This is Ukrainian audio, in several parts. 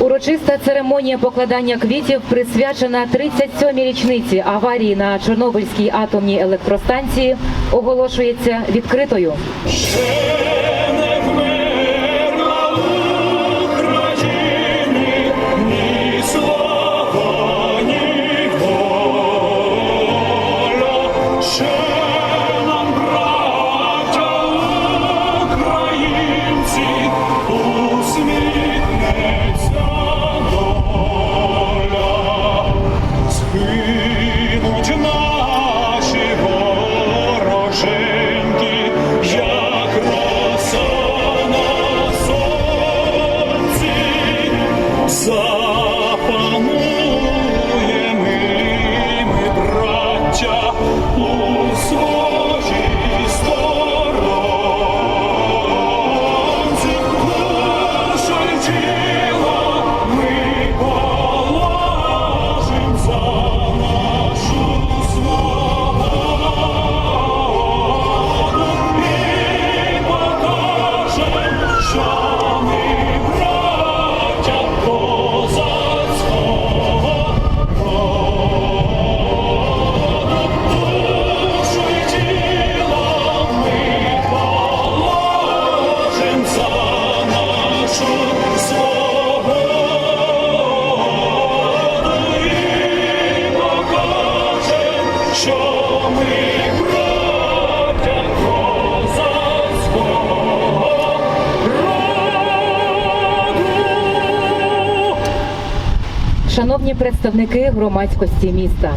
Урочиста церемонія покладання квітів присвячена 37-й річниці аварії на Чорнобильській атомній електростанції оголошується відкритою. Шановні представники громадськості міста,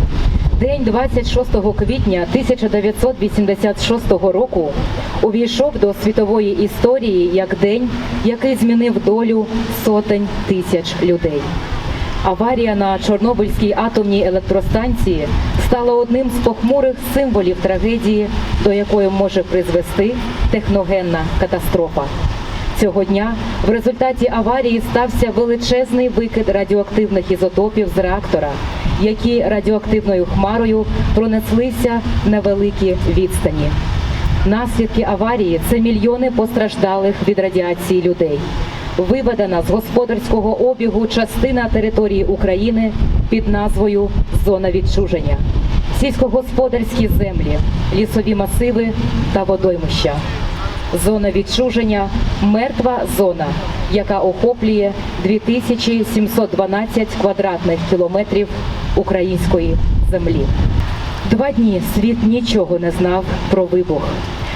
день 26 квітня 1986 року увійшов до світової історії як день, який змінив долю сотень тисяч людей. Аварія на Чорнобильській атомній електростанції стала одним з похмурих символів трагедії, до якої може призвести техногенна катастрофа. Цього дня в результаті аварії стався величезний викид радіоактивних ізотопів з реактора, які радіоактивною хмарою пронеслися на великі відстані. Наслідки аварії це мільйони постраждалих від радіації людей. Виведена з господарського обігу частина території України під назвою Зона відчуження, сільськогосподарські землі, лісові масиви та водоймища. Зона відчуження мертва зона, яка охоплює 2712 квадратних кілометрів української землі. Два дні світ нічого не знав про вибух.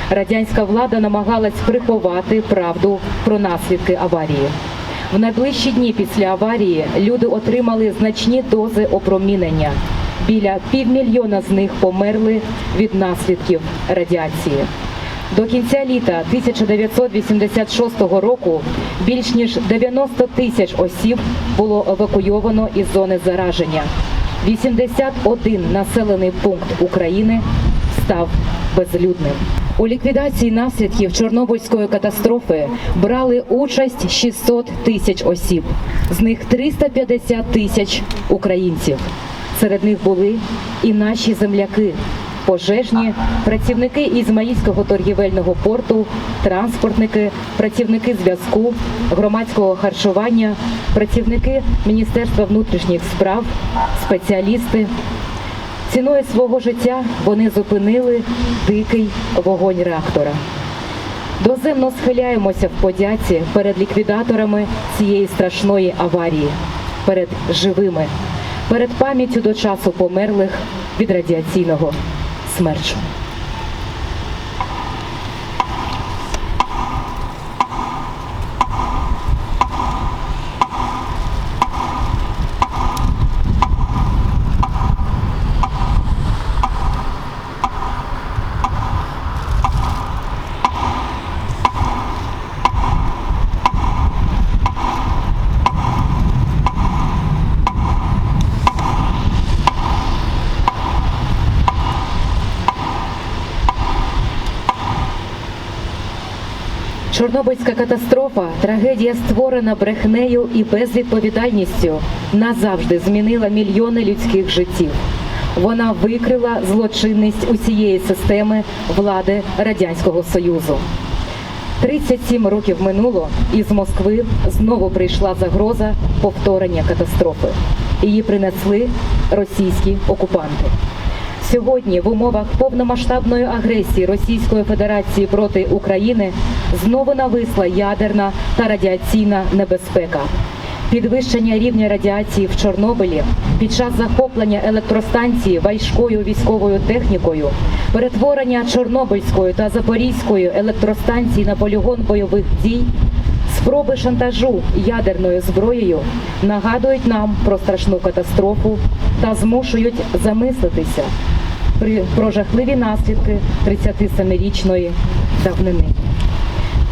Радянська влада намагалась приховати правду про наслідки аварії. В найближчі дні після аварії люди отримали значні дози опромінення. Біля півмільйона з них померли від наслідків радіації. До кінця літа 1986 року більш ніж 90 тисяч осіб було евакуйовано із зони зараження. 81 населений пункт України став безлюдним. У ліквідації наслідків Чорнобильської катастрофи брали участь 600 тисяч осіб, з них 350 тисяч українців. Серед них були і наші земляки, пожежні, працівники Ізмаїльського торгівельного порту, транспортники, працівники зв'язку, громадського харчування, працівники Міністерства внутрішніх справ, спеціалісти. Ціною свого життя вони зупинили дикий вогонь реактора. Доземно схиляємося в подяці перед ліквідаторами цієї страшної аварії, перед живими, перед пам'яттю до часу померлих від радіаційного смерчу. Чорнобильська катастрофа, трагедія створена брехнею і безвідповідальністю, назавжди змінила мільйони людських життів. Вона викрила злочинність усієї системи влади Радянського Союзу. 37 років минуло, і з Москви знову прийшла загроза повторення катастрофи. Її принесли російські окупанти. Сьогодні в умовах повномасштабної агресії Російської Федерації проти України знову нависла ядерна та радіаційна небезпека. Підвищення рівня радіації в Чорнобилі під час захоплення електростанції важкою військовою технікою, перетворення Чорнобильської та Запорізької електростанцій на полігон бойових дій, спроби шантажу ядерною зброєю нагадують нам про страшну катастрофу та змушують замислитися про жахливі наслідки 37-річної давнини.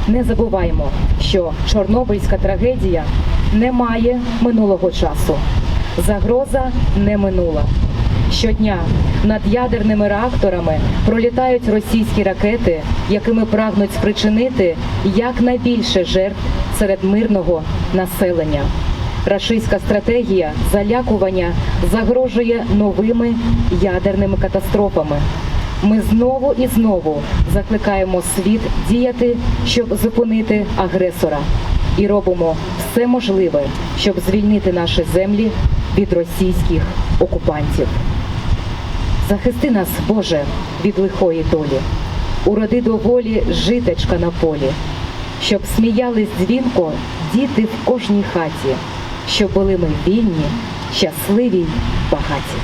Не забуваймо, що Чорнобильська трагедія не має минулого часу. Загроза не минула. Щодня над ядерними реакторами пролітають російські ракети, якими прагнуть спричинити якнайбільше жертв серед мирного населення. Рашистська стратегія залякування загрожує новими ядерними катастрофами. Ми знову і знову закликаємо світ діяти, щоб зупинити агресора, і робимо все можливе, щоб звільнити наші землі від російських окупантів. Захисти нас, Боже, від лихої долі, уроди доволі житечка на полі, щоб сміялись дзвінко діти в кожній хаті, щоб були ми вільні, щасливі багаті.